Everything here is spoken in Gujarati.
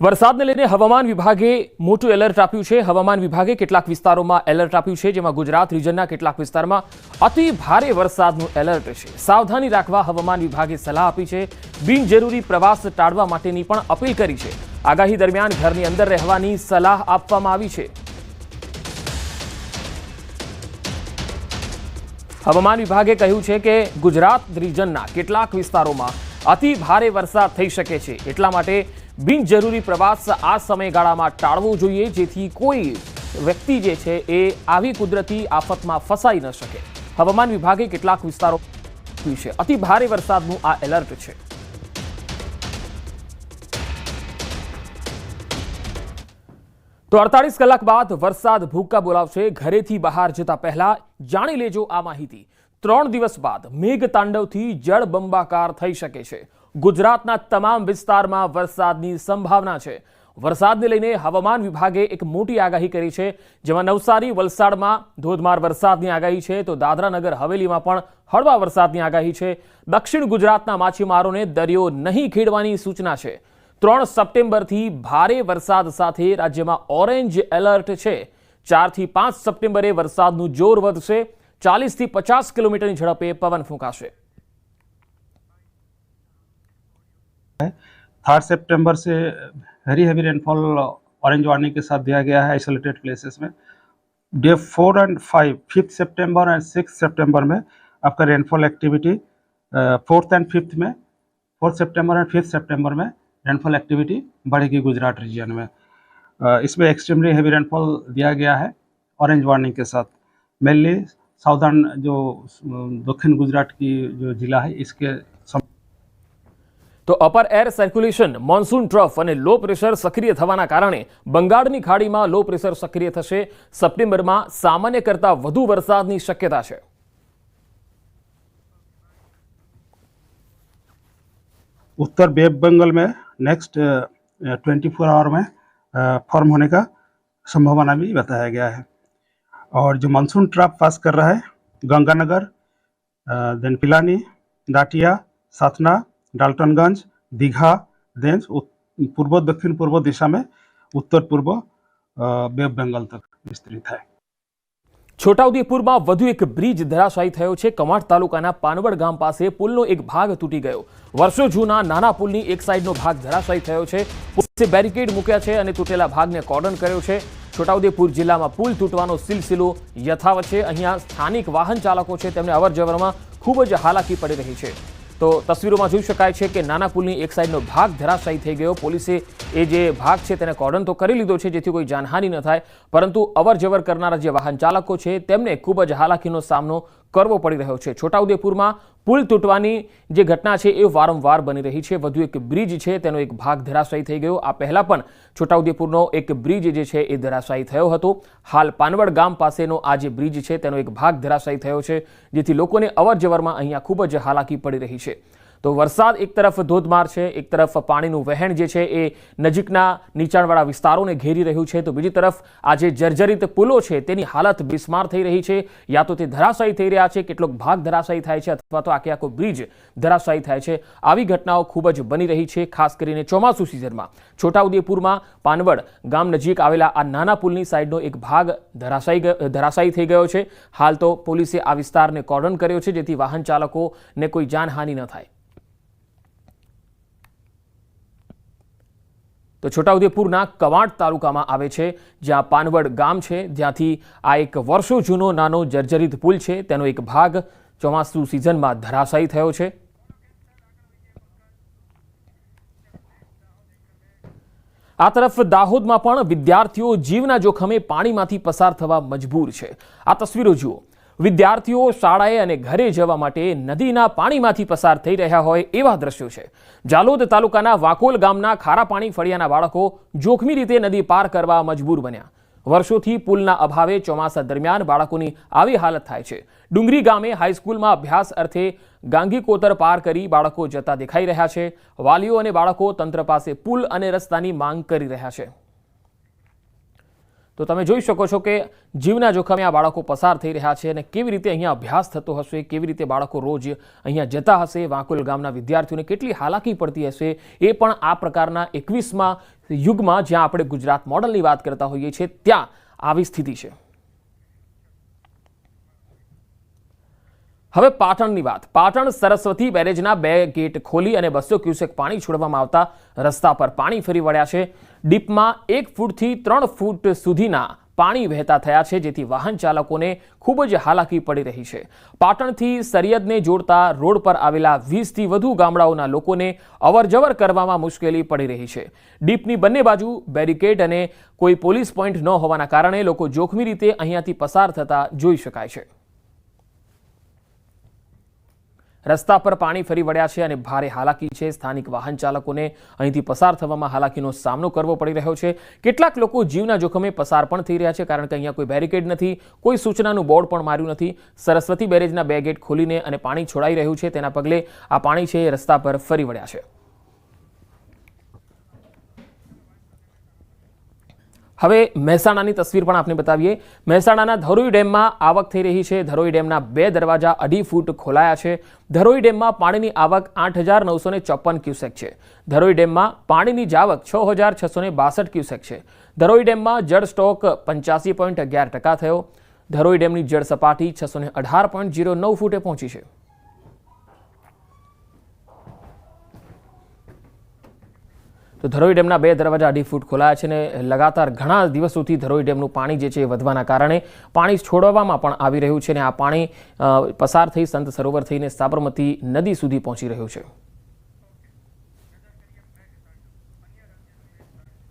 વરસાદને લઈને હવામાન વિભાગે મોટું એલર્ટ આપ્યું છે. હવામાન વિભાગે કેટલાક વિસ્તારોમાં એલર્ટ આપ્યું છે, જેમાં ગુજરાત રિજનના કેટલાક વિસ્તારમાં અતિ ભારે વરસાદનું એલર્ટ છે. સાવધાની રાખવા હવામાન વિભાગે સલાહ આપી છે. બિનજરૂરી પ્રવાસ ટાળવા માટેની પણ અપીલ કરી છે. આગાહી દરમિયાન ઘરની અંદર રહેવાની સલાહ આપવામાં આવી છે. હવામાન વિભાગે કહ્યું છે કે ગુજરાત રિજનના કેટલાક વિસ્તારોમાં અતિ ભારે વરસાદ થઈ શકે છે. એટલા માટે બિનજરૂરી પ્રવાસ આ સમયગાળામાં ટાળવો જોઈએ, જેથી કોઈ વ્યક્તિ જે છે એ આવી કુદરતી આફતમાં ફસાઈ ન શકે. હવામાન વિભાગે કેટલાક વિસ્તારો છે અતિ ભારે વરસાદનું આ એલર્ટ છે. તો અડતાલીસ કલાક બાદ વરસાદ ભૂક્કા બોલાવશે, ઘરેથી બહાર જતા પહેલા જાણી લેજો આ માહિતી. ત્રણ દિવસ બાદ મેઘ તાંડવથી જળબંબાકાર થઈ શકે છે. ગુજરાતના તમામ વિસ્તારમાં વરસાદની સંભાવના છે. વરસાદને લઈને હવામાન વિભાગે એક મોટી આગાહી કરી છે. જેમાં નવસારી, વલસાડમાં ધોધમાર વરસાદની આગાહી છે. તો દાદરાનગર, હવેલીમાં પણ હળવા વરસાદની આગાહી છે. દક્ષિણ ગુજરાતના માછીમારોને દરિયો નહીં ખેડવાની સૂચના છે. ત્રણ સપ્ટેમ્બરથી ભારે વરસાદ સાથે રાજ્યમાં ઓરેન્જ એલર્ટ છે. ચારથી પાંચ સપ્ટેમ્બરે વરસાદનું જોર વધશે. ચાલીસથી પચાસ કિલોમીટરની ઝડપે પવન ફૂંકાશે. थर्ड सेप्टेम्बर से very heavy rainfall orange warning के साथ दिया गया है आइसोलेटेड प्लेसेस में। Day four and five fifth September and six सितंबर में आपका rainfall activity fourth and fifth में फोर्थ सितंबर एंड फिफ्थ सेप्टेम्बर में रेनफॉल एक्टिविटी बढ़ेगी गुजरात रीजन में। अ, इसमें एक्सट्रीमली हैवी रेनफॉल दिया गया है ऑरेंज वार्निंग के साथ। मेनली साउदर्न जो दक्षिण गुजरात की जो जिला है इसके તો upper air circulation monsoon trough અને લો પ્રેશર સક્રિય થવાના કારણે બંગાળની ખાડીમાં લો પ્રેશર સક્રિય થશે સપ્ટેમ્બરમાં સામાન્ય કરતાં વધુ વરસાદની શક્યતા છે उत्तर वेब बंगाल में नेक्स्ट ट्वेंटी फोर आवर में फॉर्म होने का संभावना भी बताया गया है और जो मानसून ट्रैप पास कर रहा है गंगानगर देन पिलानी डाटिया सातना डाल्टनगंज दीघा देन उत- पूर्व दक्षिण पूर्व दिशा में उत्तर पूर्व वेब बंगाल तक विस्तृत है છોટાઉદેપુરમાં વધુ એક બ્રિજ ધરાશાયી થયો છે કમાડ તાલુકાના પાનવડ ગામ પાસે પુલનો એક ભાગ તૂટી ગયો વર્ષો જૂના નાના પુલની એક સાઈડનો ભાગ ધરાશાયી થયો છે પોલીસે બેરિકેડ મૂક્યા છે અને તૂટેલા ભાગને કોર્ડન કર્યો છે છોટાઉદેપુર જિલ્લામાં પુલ તૂટવાનો સિલસિલો યથાવત છે અહીંયા સ્થાનિક વાહન ચાલકો છે તેમને અવરજવરમાં ખૂબ જ હાલાકી પડી રહી છે તો તસવીરોમાં જોઈ શકાય છે કે નાના પુલની એક સાઈડનો ભાગ ધરાશાયી થઈ ગયો. પોલીસે એ જે ભાગ છે તેને કોર્ડન તો કરી લીધો છે, જેથી કોઈ જાનહાનિ ન થાય. પરંતુ અવર જવર કરનારા જે વાહન ચાલકો છે, તેમને ખૂબ જ હાલાકીનો સામનો કરવો પડી રહ્યો છે. છોટાઉદેપુરમાં પુલ તૂટવાની જે ઘટના છે એ વારંવાર બની રહી છે. વધુ એક બ્રિજ છે, તેનો એક ભાગ ધરાશાયી થઈ ગયો. આ પહેલાં પણ છોટાઉદેપુરનો એક બ્રિજ જે છે એ ધરાશાયી થયો હતો. હાલ પાનવડ ગામ પાસેનો આ જે બ્રિજ છે, તેનો એક ભાગ ધરાશાયી થયો છે, જેથી લોકોને અવરજવરમાં અહીંયા ખૂબ જ હાલાકી પડી રહી છે. તો વરસાદ એક તરફ ધોધમાર છે, એક તરફ પાણીનું વહેણ જે છે એ નજીકના નીચાણવાળા વિસ્તારોને ઘેરી રહ્યું છે. તો બીજી તરફ આ જે જર્જરિત પુલો છે તેની હાલત બિસ્માર થઈ રહી છે. યા તો તે ધરાશાયી થઈ રહ્યા છે, કેટલોક ભાગ ધરાશાયી થાય છે અથવા તો આખે આખો બ્રિજ ધરાશાયી થાય છે. આવી ઘટનાઓ ખૂબ જ બની રહી છે, ખાસ કરીને ચોમાસુ સિઝનમાં. છોટાઉદેપુરમાં પાનવડ ગામ નજીક આવેલા આ નાના પુલની સાઈડનો એક ભાગ ધરાશાયી ધરાશાયી થઈ ગયો છે. હાલ તો પોલીસે આ વિસ્તારને કોર્ડન કર્યો છે, જેથી વાહન ચાલકોને કોઈ જાનહાનિ ન થાય. તો છોટાઉદેપુરના કવાંટ તાલુકામાં આવે છે, જ્યાં પાનવડ ગામ છે, જ્યાંથી આ એક વર્ષો જૂનો નાનો જર્જરિત પુલ છે, તેનો એક ભાગ ચોમાસુ સિઝનમાં ધરાશાયી થયો છે. આ તરફ દાહોદમાં પણ વિદ્યાર્થીઓ જીવના જોખમે પાણીમાંથી પસાર થવા મજબૂર છે. આ તસવીરો જુઓ. વિદ્યાર્થીઓ શાળાએ અને ઘરે જવા માટે નદીના પાણીમાંથી પસાર થઈ રહ્યા હોય એવા દ્રશ્યો છે. જાલોદ તાલુકાના વાકોલ ગામના ખારા પાણી ફળિયાના બાળકો જોખમી રીતે નદી પાર કરવા મજબૂર બન્યા. વર્ષોથી પુલના અભાવે ચોમાસા દરમિયાન બાળકોની આવી હાલત થાય છે. ડુંગરી ગામે હાઈસ્કૂલમાં અભ્યાસ અર્થે ગાંગી કોતર પાર કરી બાળકો જતા દેખાઈ રહ્યા છે. વાલીઓ અને બાળકો તંત્ર પાસે પુલ અને રસ્તાની માંગ કરી રહ્યા છે. તો તમે જોઈ શકો છો કે જીવના જોખમે આ બાળકો પસાર થઈ રહ્યા છે અને કેવી રીતે અહીંયા અભ્યાસ થતો હશે, કેવી રીતે બાળકો રોજ અહીંયા જતા હશે, વાંકુલ ગામના વિદ્યાર્થીઓને કેટલી હાલાકી પડતી હશે, એ પણ આ પ્રકારના એકવીસમાં યુગમાં જ્યાં આપણે ગુજરાત મોડલની વાત કરતા હોઈએ છીએ, ત્યાં આવી સ્થિતિ છે. હવે પાટણની વાત. પાટણ સરસ્વતી બેરેજના બે ગેટ ખોલી અને બસો ક્યુસેક પાણી છોડવામાં આવતા રસ્તા પર પાણી ફરી વળ્યા છે. ડીપમાં એક ફૂટથી ત્રણ ફૂટ સુધીના પાણી વહેતા થયા છે, જેથી વાહન ચાલકોને ખૂબ જ હાલાકી પડી રહી છે. પાટણથી સરિયદને જોડતા રોડ પર આવેલા વીસથી વધુ ગામડાઓના લોકોને અવરજવર કરવામાં મુશ્કેલી પડી રહી છે. ડીપની બંને બાજુ બેરિકેડ અને કોઈ પોલીસ પોઈન્ટ ન હોવાના કારણે લોકો જોખમી રીતે અહીંયાથી પસાર થતા જોઈ શકાય છે. રસ્તા પર પાણી ફરી વળ્યા છે અને ભારે હાલાકી છે. સ્થાનિક વાહન ચાલકોને અહીંથી પસાર થવામાં હાલાકીનો સામનો કરવો પડી રહ્યો છે. કેટલાક લોકો જીવના જોખમે પસાર પણ થઈ રહ્યા છે, કારણ કે અહીંયા કોઈ બેરિકેડ નથી, કોઈ સૂચનાનું બોર્ડ પણ માર્યું નથી. સરસ્વતી બેરેજના બે ગેટ ખોલીને અને પાણી છોડાઈ રહ્યું છે. તેના પગલે આ પાણી છે રસ્તા પર ફરી વળ્યા છે. હવે મહેસાણાની તસવીર પણ આપને બતાવીએ. મહેસાણાના ધરોઈ ડેમમાં આવક થઈ રહી છે. ધરોઈ ડેમના બે દરવાજા અઢી ફૂટ ખોલાયા છે. ધરોઈ ડેમમાં પાણીની આવક આઠ હજાર નવસો ને ચોપન ક્યુસેક છે. ધરોઈ ડેમમાં પાણીની જાવક છ હજાર છસો ને બાસઠ ક્યુસેક છે. ધરોઈ ડેમમાં જળ સ્ટોક પંચ્યાસી પોઈન્ટ અગિયાર ટકા થયો. ધરોઈ ડેમની જળ સપાટી છસો ને અઢાર પોઈન્ટ જીરો નવ ફૂટે પહોંચી છે. તો ધરોઈ ડેમના બે દરવાજા અઢી ફૂટ ખોલાયા છે અને લગાતાર ઘણા દિવસોથી ધરોઈ ડેમનું પાણી જે છે એ વધવાના કારણે પાણી છોડવામાં પણ આવી રહ્યું છે અને આ પાણી પસાર થઈ સંત સરોવર થઈને સાબરમતી નદી સુધી પહોંચી રહ્યું છે.